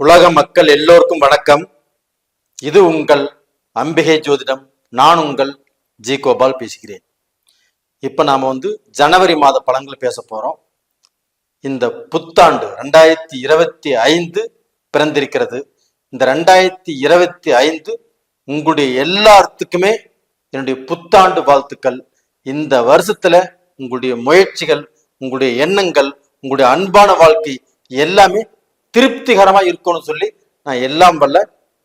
உலக மக்கள் எல்லோருக்கும் வணக்கம். இது உங்கள் அம்பிகை ஜோதிடம். நான் உங்கள் ஜி. கோபால் பேசுகிறேன். இப்போ நாம் வந்து ஜனவரி மாத பலன்கள் பேச போகிறோம் இந்த புத்தாண்டு ரெண்டாயிரத்தி இருபத்தி ஐந்து பிறந்திருக்கிறது. இந்த ரெண்டாயிரத்தி இருபத்தி ஐந்து உங்களுடைய எல்லாத்துக்குமே என்னுடைய புத்தாண்டு வாழ்த்துக்கள். இந்த வருஷத்தில் உங்களுடைய முயற்சிகள் உங்களுடைய எண்ணங்கள் உங்களுடைய அன்பான வாழ்க்கை எல்லாமே திருப்திகரமாக இருக்கணும்னு சொல்லி நான் எல்லாம் வல்ல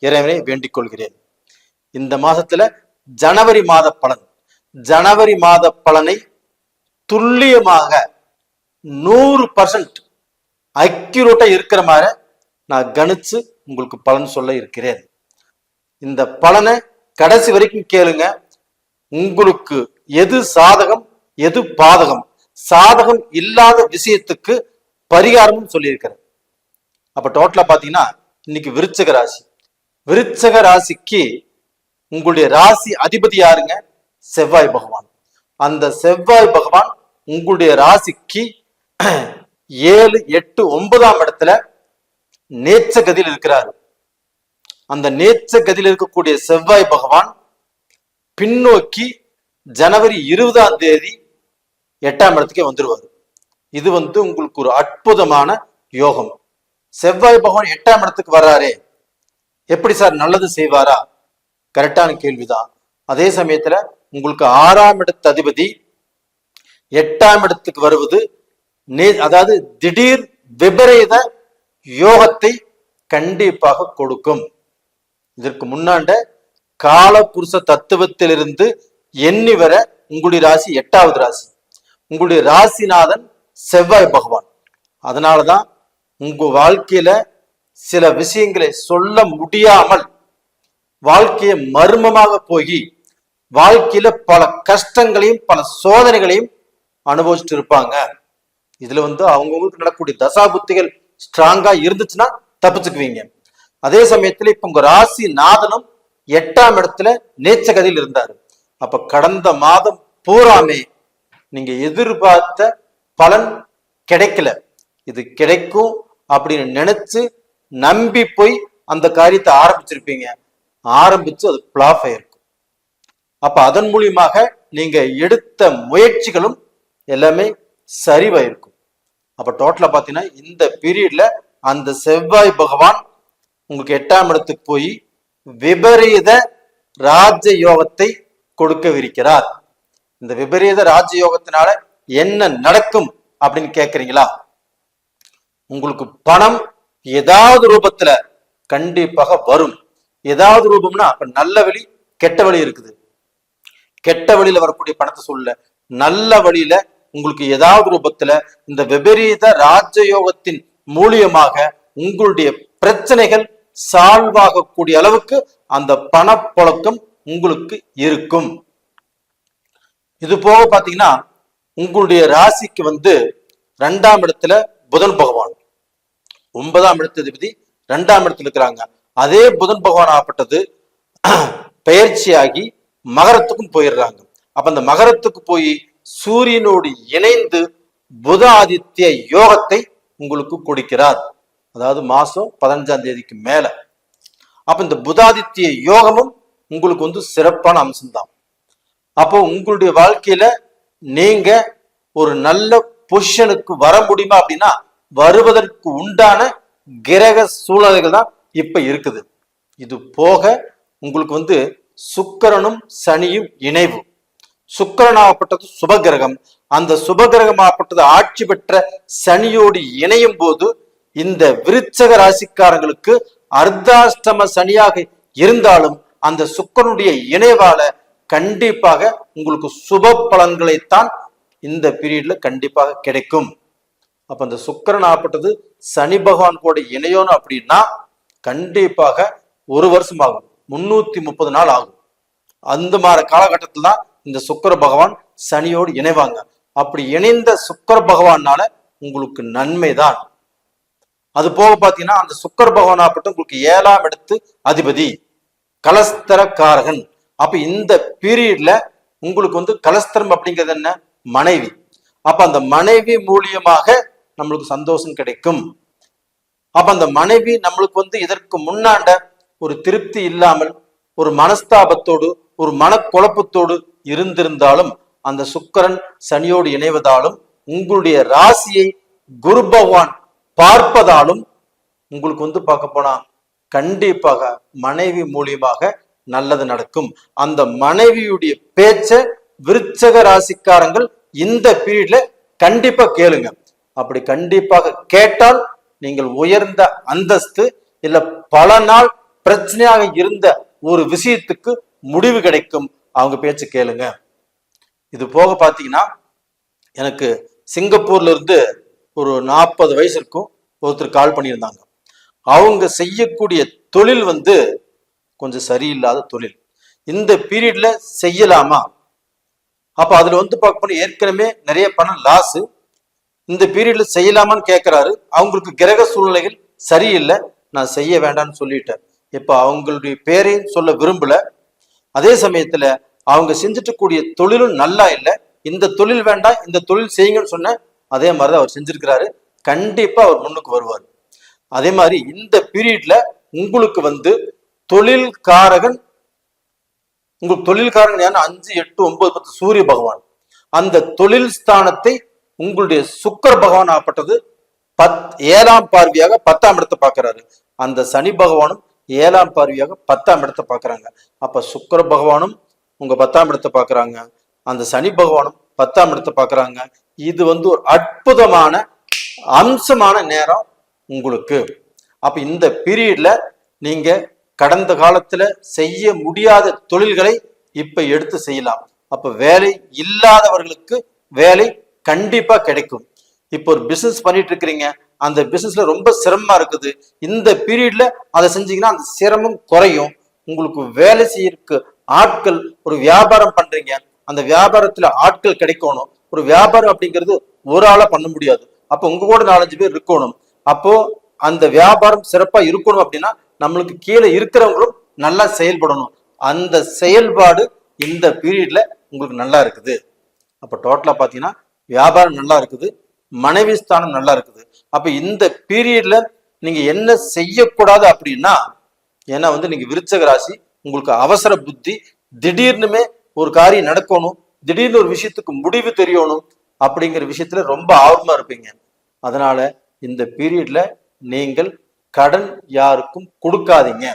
இறைவனை வேண்டிக் கொள்கிறேன். இந்த மாசத்துல ஜனவரி மாத பலன். ஜனவரி மாத பலனை துல்லியமாக நூறு பர்சன்ட் அக்யூரேட்டா இருக்கிற மாதிரி நான் கணிச்சு உங்களுக்கு பலன் சொல்ல இருக்கிறேன். இந்த பலனை கடைசி வரைக்கும் கேளுங்க. உங்களுக்கு எது சாதகம் எது பாதகம்? சாதகம் இல்லாத விஷயத்துக்கு பரிகாரமும் சொல்லியிருக்கிறேன். அப்ப டோட்டலா பாத்தீங்கன்னா இன்னைக்கு விருச்சக ராசி. விருச்சக ராசிக்கு உங்களுடைய ராசி அதிபதி யாருங்க? செவ்வாய் பகவான். அந்த செவ்வாய் பகவான் உங்களுடைய ராசிக்கு ஏழு எட்டு ஒன்பதாம் இடத்துல நேச்ச கதியில் இருக்கிறாரு. அந்த நேச்ச கதியில் இருக்கக்கூடிய செவ்வாய் பகவான் பின்னோக்கி ஜனவரி இருபதாம் தேதி எட்டாம் இடத்துக்கே வந்துருவாரு. இது வந்து உங்களுக்கு ஒரு அற்புதமான யோகம். செவ்வாய் பகவான் எட்டாம் இடத்துக்கு வர்றாரே. எப்படி சார் நல்லது செய்வாரா? கரெக்டான கேள்விதான். அதே சமயத்துல உங்களுக்கு ஆறாம் இடத்து அதிபதி எட்டாம் இடத்துக்கு வருவது நே அதாவது திடீர் விபரீத யோகத்தை கண்டிப்பாக கொடுக்கும். இதற்கு முன்னாண்ட காலபுருஷ தத்துவத்திலிருந்து எண்ணி வர உங்களுடைய ராசி எட்டாவது ராசி. உங்களுடைய ராசிநாதன் செவ்வாய் பகவான். அதனாலதான் உங்க வாழ்க்கையில சில விஷயங்களை சொல்ல முடியாமல் வாழ்க்கையை மர்மமாக போய் வாழ்க்கையில பல கஷ்டங்களையும் பல சோதனைகளையும் அனுபவிச்சுட்டு இருப்பாங்க. இதுல வந்து அவங்கவுங்களுக்கு நடக்கக்கூடிய தசாபுத்திகள் ஸ்ட்ராங்கா இருந்துச்சுன்னா தப்பிச்சுக்குவீங்க. அதே சமயத்துல இப்ப உங்க ராசி நாதனும் எட்டாம் இடத்துல நேச்சகதியில் இருந்தாரு. அப்ப கடந்த மாதம் பூராமே நீங்க எதிர்பார்த்த பலன் கிடைக்கல. இது கிடைக்கும் அப்படின்னு நினைச்சு நம்பி போய் அந்த காரியத்தை ஆரம்பிச்சிருப்பீங்க. ஆரம்பிச்சு அது பிளாஃப் ஆயிருக்கும் அப்ப அதன் மூலியமாக நீங்க எடுத்த முயற்சிகளும் எல்லாமே சரிவாயிருக்கும் அப்ப டோட்டலா பாத்தீங்கன்னா இந்த பீரியட்ல அந்த செவ்வாய் பகவான் உங்களுக்கு எட்டாம் இடத்துக்கு போய் விபரீத ராஜ யோகத்தை கொடுக்கவிருக்கிறார். இந்த விபரீத ராஜ யோகத்தினால என்ன நடக்கும் அப்படின்னு கேக்குறீங்களா? உங்களுக்கு பணம் ஏதாவது ரூபத்துல கண்டிப்பாக வரும். ஏதாவது ரூபம்னா அப்ப நல்ல வழி கெட்ட வழி இருக்குது. கெட்ட வழியில வரக்கூடிய பணத்தை சொல்ல நல்ல வழியில உங்களுக்கு ஏதாவது ரூபத்துல இந்த விபரீத ராஜயோகத்தின் மூலியமாக உங்களுடைய பிரச்சனைகள் சால்வ் ஆகக்கூடிய அளவுக்கு அந்த பணப்பழக்கம் உங்களுக்கு இருக்கும். இது போக பாத்தீங்கன்னா உங்களுடைய ராசிக்கு வந்து ரெண்டாம் இடத்துல புதன் பகவான். ஒன்பதாம் இடத்ததிபதி ரெண்டாம் இடத்துல இருக்கிறாங்க. அதே புதன் பகவான் ஆகப்பட்டது பயிற்சியாகி மகரத்துக்கும் போயிடுறாங்க. அப்ப அந்த மகரத்துக்கு போய் சூரியனோடு இணைந்து புத ஆதித்ய யோகத்தை உங்களுக்கு கொடுக்கிறார். அதாவது மாசம் பதினஞ்சாம் தேதிக்கு மேல. அப்ப இந்த புதாதித்ய யோகமும் உங்களுக்கு வந்து சிறப்பான அம்சம்தான். அப்போ உங்களுடைய வாழ்க்கையில நீங்க ஒரு நல்ல பொசிஷனுக்கு வர முடியுமா அப்படின்னா வருவதற்கு உண்டான கிரக சூழல்கள் தான் இப்ப இருக்குது. இது போக உங்களுக்கு வந்து சுக்கரனும் சனியும் இணைவு. சுக்கிரனாகப்பட்டது சுபகிரகம். அந்த சுபகிரகமாகப்பட்டது ஆட்சி பெற்ற சனியோடு இணையும் போது இந்த விருச்சக ராசிக்காரங்களுக்கு அர்த்தாஷ்டம சனியாக இருந்தாலும் அந்த சுக்கரனுடைய இணைவால கண்டிப்பாக உங்களுக்கு சுப பலன்களைத்தான் இந்த பீரியட்ல கண்டிப்பாக கிடைக்கும். அப்ப அந்த சுக்கரன் ஆப்பட்டது சனி பகவான் கூட இணையணும் அப்படின்னா கண்டிப்பாக ஒரு வருஷம் ஆகும். முன்னூத்தி முப்பது நாள் ஆகும். அந்த மாதிரி காலகட்டத்தில் தான் இந்த சுக்கர பகவான் சனியோடு இணைவாங்க. அப்படி இணைந்த சுக்கர பகவானால உங்களுக்கு நன்மை தான் அது போக பாத்தீங்கன்னா அந்த சுக்கர பகவான் ஆகப்பட்டு உங்களுக்கு ஏழாம் இடத்து அதிபதி கலஸ்தரக்காரகன். அப்ப இந்த பீரியட்ல உங்களுக்கு வந்து கலஸ்தரம் அப்படிங்கிறது என்ன? மனைவி. அப்ப அந்த மனைவி மூலியமாக நம்மளுக்கு சந்தோஷம் கிடைக்கும். அப்ப அந்த மனைவி நம்மளுக்கு வந்து இதற்கு முன்னாண்ட ஒரு திருப்தி இல்லாமல் ஒரு மனஸ்தாபத்தோடு ஒரு மனக்குழப்பத்தோடு இருந்திருந்தாலும் அந்த சுக்கரன் சனியோடு இணைவதாலும் உங்களுடைய ராசியை குரு பகவான் பார்ப்பதாலும் உங்களுக்கு வந்து பார்க்க போனா கண்டிப்பாக மனைவி மூலியமாக நல்லது நடக்கும். அந்த மனைவியுடைய பேச்ச விருச்சக ராசிக்காரங்கள் இந்த பீரியட்ல கண்டிப்பா கேளுங்க. அப்படி கண்டிப்பாக கேட்டால் நீங்கள் உயர்ந்த அந்தஸ்து இல்ல பல நாள் பிரச்சனையாக இருந்த ஒரு விஷயத்துக்கு முடிவு கிடைக்கும். அவங்க பேச்சு கேளுங்க. இது போக பாத்தீங்கன்னா எனக்கு சிங்கப்பூர்ல இருந்து ஒரு நாற்பது வயசு இருக்கும். ஒருத்தர் கால் பண்ணியிருந்தாங்க. அவங்க செய்யக்கூடிய தொழில் வந்து கொஞ்சம் சரியில்லாத தொழில். இந்த பீரியட்ல செய்யலாமா? அப்ப அதுல வந்து பார்க்க போனா ஏற்கனவே நிறைய பணம் லாஸ் இந்த பீரியட்ல செய்யலாமான்னு கேட்கிறாரு அவங்களுக்கு கிரக சூழ்நிலைகள் சரியில்லை. நான் செய்ய வேண்டாம்னு சொல்லிட்டேன். இப்ப அவங்களுடைய பேரையும் சொல்ல விரும்பல. அதே சமயத்துல அவங்க செஞ்சுட்டு கூடிய தொழிலும் நல்லா இல்லை. இந்த தொழில் வேண்டாம் இந்த தொழில் செய்யுங்கன்னு சொன்ன அதே மாதிரிதான் அவர் செஞ்சிருக்கிறாரு. கண்டிப்பா அவர் முன்னுக்கு வருவார். அதே மாதிரி இந்த பீரியட்ல உங்களுக்கு வந்து தொழில்காரகன் உங்களுக்கு தொழில்காரன் யாருன்னா அஞ்சு எட்டு ஒன்பது பத்து சூரிய பகவான். அந்த தொழில் ஸ்தானத்தை உங்களுடைய சுக்கர பகவான் ஆப்பட்டது பத் ஏழாம் பார்வையாக பத்தாம் இடத்தை பார்க்கிறாரு. அந்த சனி பகவானும் ஏழாம் பார்வையாக பத்தாம் இடத்தை பார்க்குறாங்க. அப்ப சுக்கர பகவானும் உங்க பத்தாம் இடத்தை பார்க்குறாங்க. அந்த சனி பகவானும் பத்தாம் இடத்தை பார்க்குறாங்க. இது வந்து ஒரு அற்புதமான அம்சமான நேரம் உங்களுக்கு. அப்ப இந்த பீரியட்ல நீங்க கடந்த காலத்துல செய்ய முடியாத தொழில்களை இப்ப எடுத்து செய்யலாம். அப்ப வேலை இல்லாதவர்களுக்கு வேலை கண்டிப்பா கிடைக்கும். இப்போ ஒரு பிசினஸ் பண்ணிட்டு இருக்கிறீங்க அந்த பிசினஸ்ல ரொம்ப சிரமமா இருக்குது. இந்த பீரியட்ல அதை செஞ்சீங்கன்னா அந்த சிரமம் குறையும். உங்களுக்கு வேலை செய்யறதுக்கு ஆட்கள் ஒரு வியாபாரம் பண்றீங்க அந்த வியாபாரத்துல ஆட்கள் கிடைக்கணும். ஒரு வியாபாரம் அப்படிங்கிறது ஒரு ஆளா பண்ண முடியாது. அப்போ உங்க கூட நாலஞ்சு பேர் இருக்கணும். அப்போ அந்த வியாபாரம் சிறப்பா இருக்கணும் அப்படின்னா நம்மளுக்கு கீழே இருக்கிறவங்களும் நல்லா செயல்படணும். அந்த செயல்பாடு இந்த பீரியட்ல உங்களுக்கு நல்லா இருக்குது. அப்போ டோட்டலா பாத்தீங்கன்னா வியாபாரம் நல்லா இருக்குது மனைவி ஸ்தானம் நல்லா இருக்குது. அப்ப இந்த பீரியட்ல நீங்க என்ன செய்யக்கூடாது அப்படின்னா ஏன்னா வந்து நீங்க விருச்சக ராசி உங்களுக்கு அவசர புத்தி திடீர்னுமே ஒரு காரியம் நடக்கணும் திடீர்னு ஒரு விஷயத்துக்கு முடிவு தெரியணும் அப்படிங்கிற விஷயத்துல ரொம்ப ஆர்வமா இருப்பீங்க. அதனால இந்த பீரியட்ல நீங்கள் கடன் யாருக்கும் கொடுக்காதீங்க.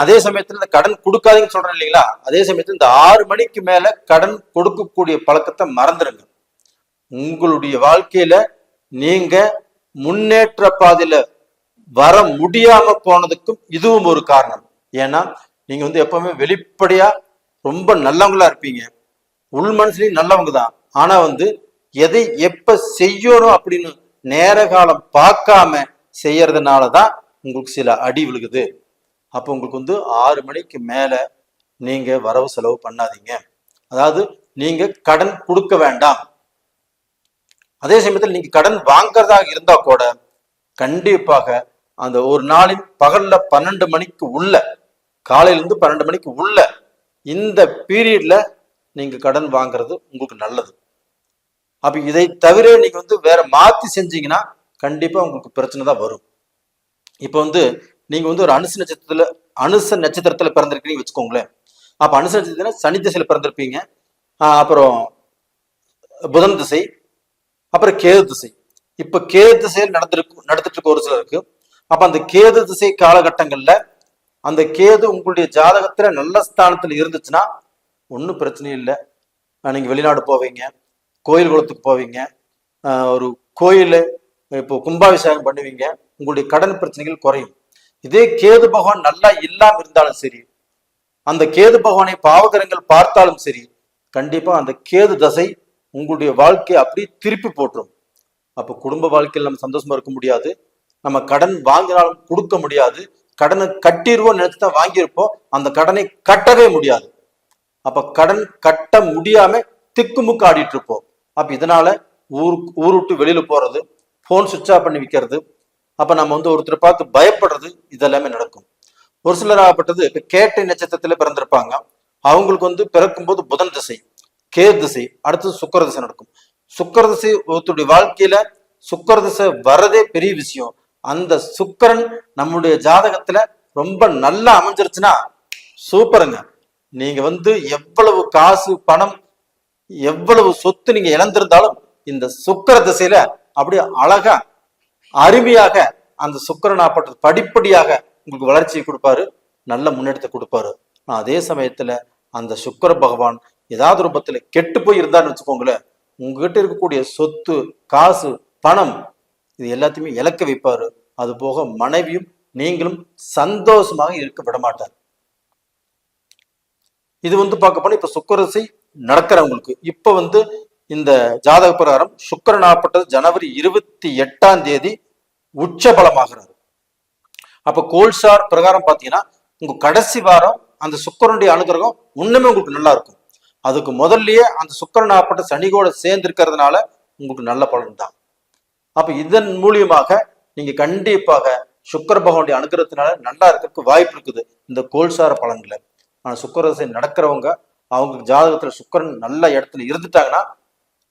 அதே சமயத்துல இந்த கடன் கொடுக்காதீங்கன்னு சொல்றேன் இல்லைங்களா? அதே சமயத்துல இந்த ஆறு மணிக்கு மேல கடன் கொடுக்கக்கூடிய பழக்கத்தை மறந்துடுங்க உங்களுடைய வாழ்க்கையில நீங்க முன்னேற்ற பாதையில வர முடியாம போனதுக்கும் இதுவும் ஒரு காரணம். ஏன்னா நீங்க வந்து எப்பவுமே வெளிப்படையா ரொம்ப நல்லவங்களா இருப்பீங்க. உள் மனசுலையும் நல்லவங்க தான் ஆனா வந்து எதை எப்ப செய்யணும் அப்படின்னு நேர காலம் பார்க்காம செய்யறதுனால தான் உங்களுக்கு சில அடி விழுகுது. அப்போ உங்களுக்கு வந்து ஆறு மணிக்கு மேல நீங்க வரவு செலவு பண்ணாதீங்க. அதாவது நீங்க கடன் கொடுக்க வேண்டாம். அதே சமயத்தில் நீங்க கடன் வாங்கிறதாக இருந்தா கூட கண்டிப்பாக அந்த ஒரு நாளின் பகல்ல பன்னெண்டு மணிக்கு உள்ள காலையில இருந்து பன்னெண்டு மணிக்கு உள்ள இந்த பீரியட்ல நீங்க கடன் வாங்குறது உங்களுக்கு நல்லது. அப்ப இதை தவிர நீங்க வந்து வேற மாத்தி செஞ்சீங்கன்னா கண்டிப்பா உங்களுக்கு பிரச்சனை தான் வரும். இப்போ வந்து நீங்க வந்து ஒரு அனுச நட்சத்திரத்துல அனுச நட்சத்திரத்துல பிறந்திருக்கீங்கன்னு வச்சுக்கோங்களேன். அப்ப அனுச நட்சத்திரத்துல சனி திசையில பிறந்திருப்பீங்க. அப்புறம் புதன் திசை அப்புறம் கேது திசை. இப்ப கேது திசையில் நடந்திருக்கு நடந்துட்டு இருக்க ஒரு சிலருக்கு அப்ப அந்த கேது திசை காலகட்டங்கள்ல அந்த கேது உங்களுடைய ஜாதகத்துல நல்ல ஸ்தானத்துல இருந்துச்சுன்னா ஒன்றும் பிரச்சனையும் இல்லை. நீங்க வெளிநாடு போவீங்க கோயில் குளத்துக்கு போவீங்க ஒரு கோயில் இப்போ கும்பாபிஷேகம் பண்ணுவீங்க உங்களுடைய கடன் பிரச்சனைகள் குறையும். இதே கேது பகவான் நல்லா இல்லாம இருந்தாலும் சரி அந்த கேது பகவானை பாவகரங்கள் பார்த்தாலும் சரி கண்டிப்பா அந்த கேது தசை உங்களுடைய வாழ்க்கையை அப்படியே திருப்பி போட்டுரும். அப்போ குடும்ப வாழ்க்கையில் நம்ம சந்தோஷமா இருக்க முடியாது. நம்ம கடன் வாங்கினாலும் கொடுக்க முடியாது. கடனை கட்டிடுவோம் நினைச்சு தான் வாங்கியிருப்போம். அந்த கடனை கட்டவே முடியாது. அப்ப கடன் கட்ட முடியாம திக்குமுக்கு ஆடிட்டு இருப்போம். அப்ப இதனால ஊர் ஊர் விட்டு வெளியில போறது ஃபோன் சுவிட்ச் ஆஃப் பண்ணி வைக்கிறது அப்போ நம்ம வந்து ஒருத்தர் பார்த்து பயப்படுறது இதெல்லாமே நடக்கும். ஒரு சிலர் ஆகப்பட்டது இப்போ கேட்டை நட்சத்திரத்துல பிறந்திருப்பாங்க. அவங்களுக்கு வந்து பிறக்கும்போது புதன் திசை கே திசை அடுத்தது சுக்கர திசை நடக்கும். சுக்கர திசை ஒருத்தருடைய வாழ்க்கையில சுக்கர திசை வரதே பெரிய விஷயம். அந்த சுக்கிரன் நம்முடைய ஜாதகத்துல ரொம்ப நல்லா அமைஞ்சிருச்சுன்னா சூப்பருங்க. நீங்க வந்து எவ்வளவு காசு பணம் எவ்வளவு சொத்து நீங்க இழந்திருந்தாலும் இந்த சுக்கர திசையில அப்படியே அழகா அருமையாக அந்த சுக்கிரனாப்பட்டது படிப்படியாக உங்களுக்கு வளர்ச்சியை கொடுப்பாரு நல்ல முன்னேற்றத்தை கொடுப்பாரு. ஆனா அதே சமயத்துல அந்த சுக்கர பகவான் ஏதாவது ரூபத்துல கெட்டு போய் இருந்தான்னு வச்சுக்கோங்களேன் உங்ககிட்ட இருக்கக்கூடிய சொத்து காசு பணம் இது எல்லாத்தையுமே இழக்க வைப்பாரு. அது போக மனைவியும் நீங்களும் சந்தோஷமாக இருக்க விட மாட்டார் இது வந்து பார்க்க போனா இப்ப சுக்கரசை நடக்கிறவங்களுக்கு. இப்ப வந்து இந்த ஜாதக பிரகாரம் சுக்கரனாப்பட்டது ஜனவரி இருபத்தி எட்டாம் தேதி உச்ச பலமாகிறாரு அப்ப கோல்சார் பிரகாரம் பாத்தீங்கன்னா உங்க கடைசி வாரம் அந்த சுக்கரனுடைய அனுகிரகம் இன்னுமே உங்களுக்கு நல்லா இருக்கும். அதுக்கு முதல்லயே அந்த சுக்கரனாப்பட்ட சனிகோட சேர்ந்து இருக்கிறதுனால உங்களுக்கு நல்ல பலன் தான். அப்ப இதன் மூலியமாக நீங்க கண்டிப்பாக சுக்கர பகவானுடைய அனுகிரகத்தினால நல்லா இருக்கிறதுக்கு வாய்ப்பு இருக்குது இந்த கோல்சார பலன்களை. ஆனா சுக்கரசை நடக்கிறவங்க அவங்க ஜாதகத்துல சுக்கரன் நல்ல இடத்துல இருந்துட்டாங்கன்னா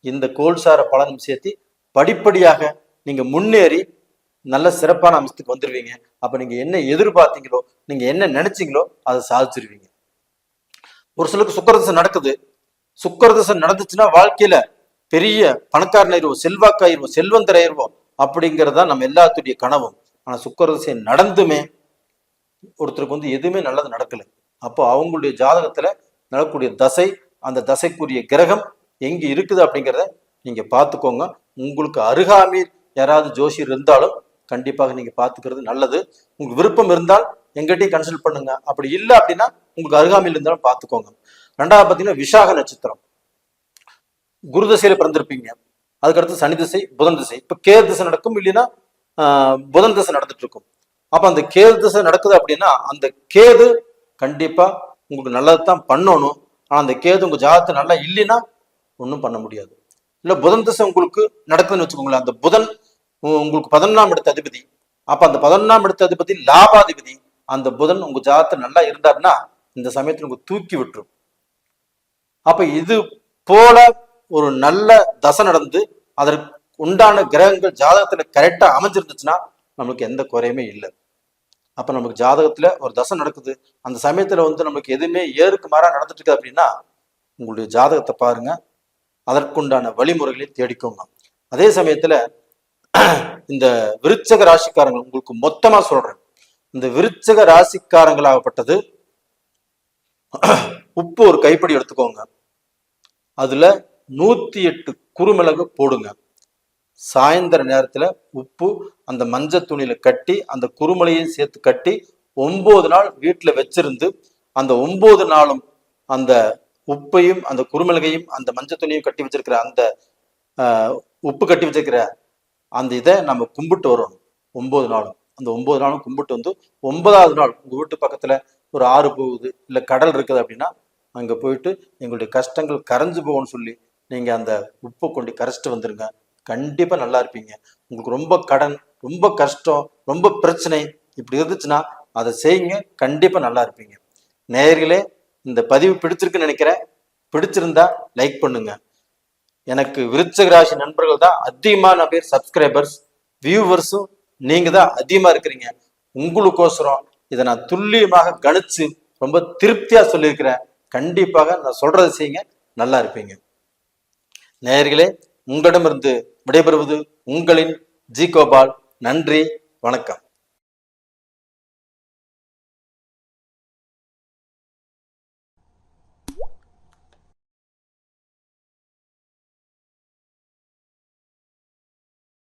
இந்த கோல்சார பலனும் சேர்த்து படிப்படியாக நீங்க முன்னேறி நல்ல சிறப்பான அம்சத்துக்கு வந்துருவீங்க. அப்ப நீங்க என்ன எதிர்பார்த்தீங்களோ நீங்க என்ன நினைச்சீங்களோ அதை சாதிச்சிருவீங்க. ஒரு சிலருக்கு சுக்கரதசை நடக்குது. சுக்கரதசை நடந்துச்சுன்னா வாழ்க்கையில பெரிய பணக்காரனாயிருவோம் செல்வாக்காயிருவோம் செல்வந்தராயிருவோம் அப்படிங்கிறது அப்படிங்கறதுதான் நம்ம எல்லாத்துடைய கனவும். ஆனா சுக்கரதசை நடந்துமே ஒருத்தருக்கு வந்து எதுவுமே நல்லது நடக்கல. அப்போ அவங்களுடைய ஜாதகத்துல நடக்கக்கூடிய தசை அந்த தசைக்குரிய கிரகம் எங்க இருக்குது அப்படிங்கிறத நீங்க பார்த்துக்கோங்க. உங்களுக்கு அருகாமையில் யாராவது ஜோசியர் இருந்தாலும் கண்டிப்பாக நீங்க பார்த்துக்கிறது நல்லது. உங்களுக்கு விருப்பம் இருந்தால் எங்கிட்டையும் கன்சல்ட் பண்ணுங்க. அப்படி இல்லை அப்படின்னா உங்களுக்கு அருகாமையில் இருந்தாலும் பார்த்துக்கோங்க. ரெண்டாவது பார்த்தீங்கன்னா விசாக நட்சத்திரம். குரு திசையில பிறந்திருப்பீங்க. அதுக்கடுத்து சனி திசை புதன் திசை. இப்ப கேது திசை நடக்கும் இல்லைன்னா ஆஹ், புதன் திசை நடந்துட்டு இருக்கும். அப்ப அந்த கேது திசை நடக்குது அப்படின்னா அந்த கேது கண்டிப்பா உங்களுக்கு நல்லது தான் பண்ணணும். ஆனா அந்த கேது உங்க ஜாதகத்தை நல்லா இல்லைன்னா ஒன்றும் பண்ண முடியாது. இல்ல புதன் திசை உங்களுக்கு நடக்குதுன்னு வச்சுக்கோங்களேன். அந்த புதன் உ- உங்களுக்கு பதினொன்றாம் இடத்த அதிபதி. அப்ப அந்த பதினொன்றாம் இடத்த அதிபதி லாபாதிபதி. அந்த புதன் உங்க ஜாதகத்தை நல்லா இருந்தாருன்னா இந்த சமயத்துல உங்களுக்கு தூக்கி விட்டுரும். அப்ப இது போல ஒரு நல்ல தசை நடந்து அதற்கு உண்டான கிரகங்கள் ஜாதகத்துல கரெக்டா அமைஞ்சிருந்துச்சுன்னா நம்மளுக்கு எந்த குறையுமே இல்லை. அப்ப நமக்கு ஜாதகத்துல ஒரு தசை நடக்குது. அந்த சமயத்துல வந்து நமக்கு எதுவுமே ஏறுக்கு மாறா நடந்துட்டு இருக்குது அப்படின்னா உங்களுடைய ஜாதகத்தை பாருங்க. அதற்குண்டான வழிமுறைகளை தேடிக்கோங்க. அதே சமயத்துல இந்த விருச்சக ராசிக்காரங்க உங்களுக்கு மொத்தமா சொல்றேன். இந்த விருச்சக ராசிக்காரங்களாகப்பட்டது உப்பு ஒரு கைப்பிடி எடுத்துக்கோங்க. அதுல நூத்தி எட்டு குறுமிளகு போடுங்க. சாயந்தர நேரத்துல உப்பு அந்த மஞ்சள் துணியில கட்டி அந்த குறுமலையும் சேர்த்து கட்டி ஒன்பது நாள் வீட்டுல வச்சிருந்து அந்த ஒன்பது நாளும் அந்த உப்பையும் அந்த குறுமிளகையும் அந்த மஞ்சள் துணியும் கட்டி வச்சிருக்கிற அந்த உப்பு கட்டி வச்சிருக்கிற அந்த இதை நம்ம கும்பிட்டு வரணும். ஒன்பது நாளும். அந்த ஒன்பது நாளும் கும்பிட்டு வந்து ஒன்பதாவது நாள் உங்கள் வீட்டு பக்கத்தில் ஒரு ஆறு போகுது இல்லை கடல் இருக்குது அப்படின்னா அங்கே போயிட்டு எங்களுடைய கஷ்டங்கள் கரைஞ்சு போகும்னு சொல்லி நீங்கள் அந்த உப்பை கொண்டு கரைச்சிட்டு வந்துருங்க. கண்டிப்பாக நல்லா இருப்பீங்க. உங்களுக்கு ரொம்ப கடன் ரொம்ப கஷ்டம் ரொம்ப பிரச்சனை இப்படி இருந்துச்சுன்னா அதை செய்யுங்க. கண்டிப்பாக நல்லா இருப்பீங்க. நேயர்களே இந்த பதிவு பிடிச்சிருக்குன்னு நினைக்கிறேன். பிடிச்சிருந்தா லைக் பண்ணுங்க. எனக்கு விருச்சக ராசி நண்பர்கள் தான் அதிகமான பேர் சப்ஸ்கிரைபர்ஸ் வியூவர்ஸும் நீங்க தான் அதிகமா இருக்கிறீங்க. உங்களுக்கோசரம் இதை நான் துல்லியமாக கணிச்சு ரொம்ப திருப்தியா சொல்லியிருக்கிறேன். கண்டிப்பாக நான் சொல்றதை செய்யுங்க நல்லா இருப்பீங்க. நேயர்களே உங்களிடமிருந்து விடைபெறுவது உங்களின் ஜி கோபால். நன்றி வணக்கம்.